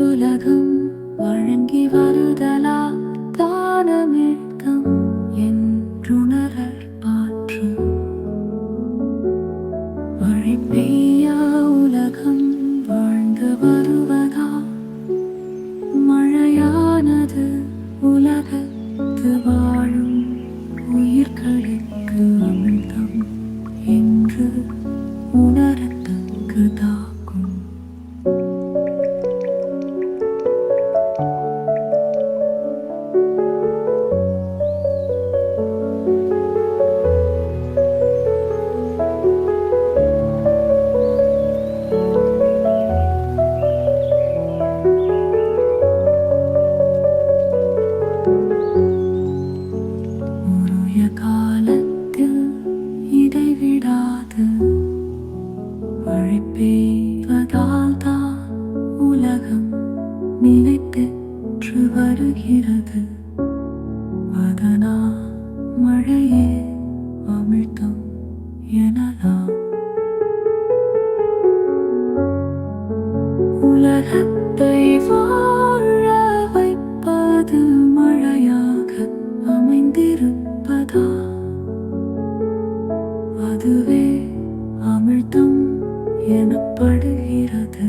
என்றுலகம் வழங்கி வருதலா? தானமேற்கம் என்றுணரர் பாற்றும் வழிப்பெய்யா உலகம் வாழ்ந்து வருவதா? மழையானது உலகத்து வாழும் உயிர்களுக்கு அமிர்தம் என்று உணர 越高。அதுவே அமிழ்தம் எனப்படுகிறது.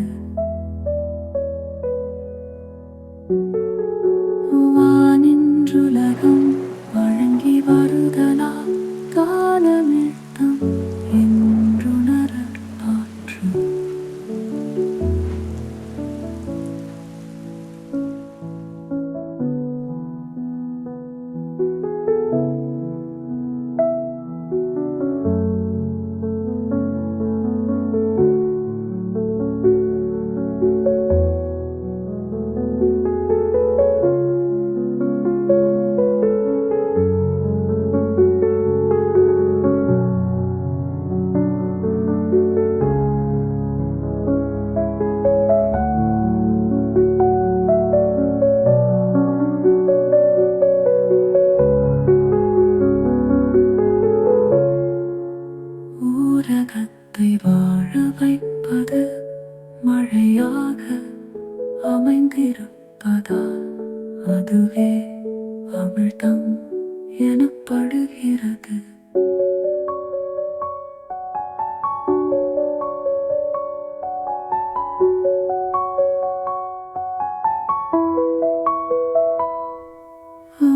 வைப்பது மழையாக அமைந்திருப்பதா அதுவே அமிழ்தம் எனப்படுகிறது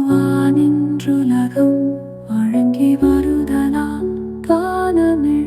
வானின்றுலகம் வழங்கி வருதலால் காலமே